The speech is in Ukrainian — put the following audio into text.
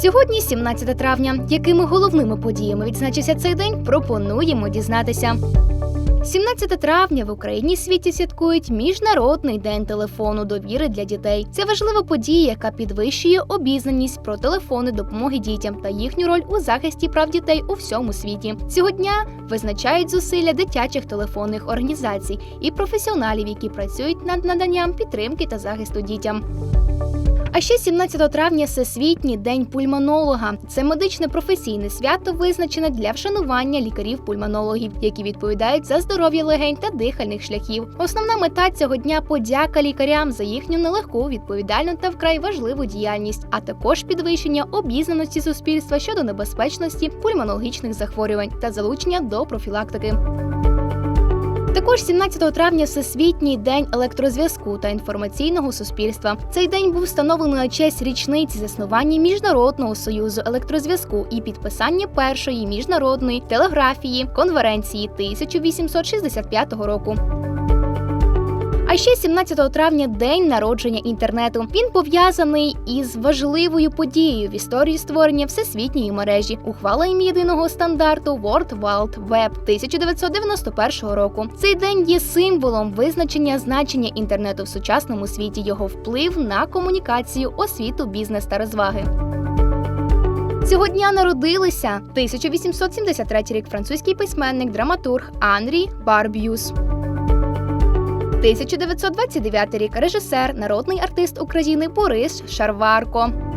Сьогодні 17 травня. Якими головними подіями відзначився цей день, пропонуємо дізнатися. 17 травня в Україні світі святкують Міжнародний день телефону довіри для дітей. Це важлива подія, яка підвищує обізнаність про телефони допомоги дітям та їхню роль у захисті прав дітей у всьому світі. Цього дня визначають зусилля дитячих телефонних організацій і професіоналів, які працюють над наданням підтримки та захисту дітям. А ще 17 травня Всесвітній день пульмонолога. Це медичне професійне свято визначене для вшанування лікарів-пульмонологів, які відповідають за здоров'я легень та дихальних шляхів. Основна мета цього дня подяка лікарям за їхню нелегку, відповідальну та вкрай важливу діяльність, а також підвищення обізнаності суспільства щодо небезпечності пульмонологічних захворювань та залучення до профілактики. Також 17 травня Всесвітній день електрозв'язку та інформаційного суспільства. Цей день був встановлений на честь річниці заснування Міжнародного союзу електрозв'язку і підписання першої міжнародної телеграфії конференції 1865 року. А ще 17 травня день народження інтернету. Він пов'язаний із важливою подією в історії створення всесвітньої мережі, ухваленням єдиного стандарту World Wide Web 1991 року. Цей день є символом визначення значення інтернету в сучасному світі, його вплив на комунікацію, освіту, бізнес та розваги. Цього дня народилися 1873 рік французький письменник, драматург Анрі Барб'юс. 1929 рік режисер, народний артист України Борис Шарварко.